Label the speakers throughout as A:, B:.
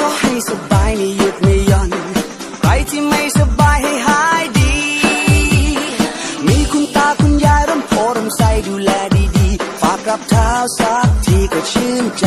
A: ก็ให้สบายไม่หยุดไม่ย่อนใครที่ไม่สบายให้หายดี มีคุณตาคุณยายร่มโพร่ำใสดูแลดีๆ ฝากกับเท้าสั
B: กที
A: ก็ชื่นใจ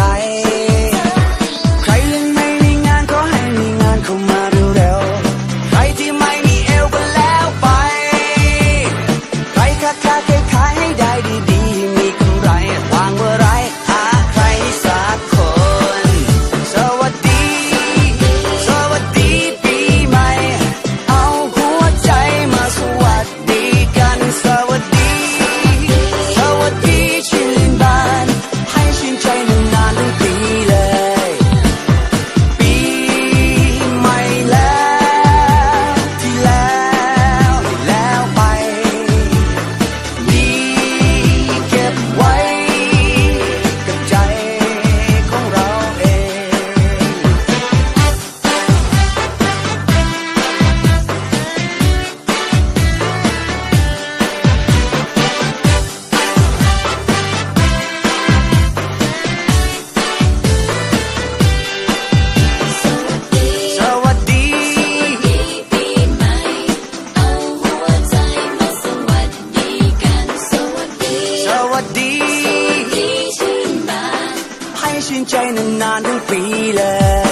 A: ที่ชื่นบา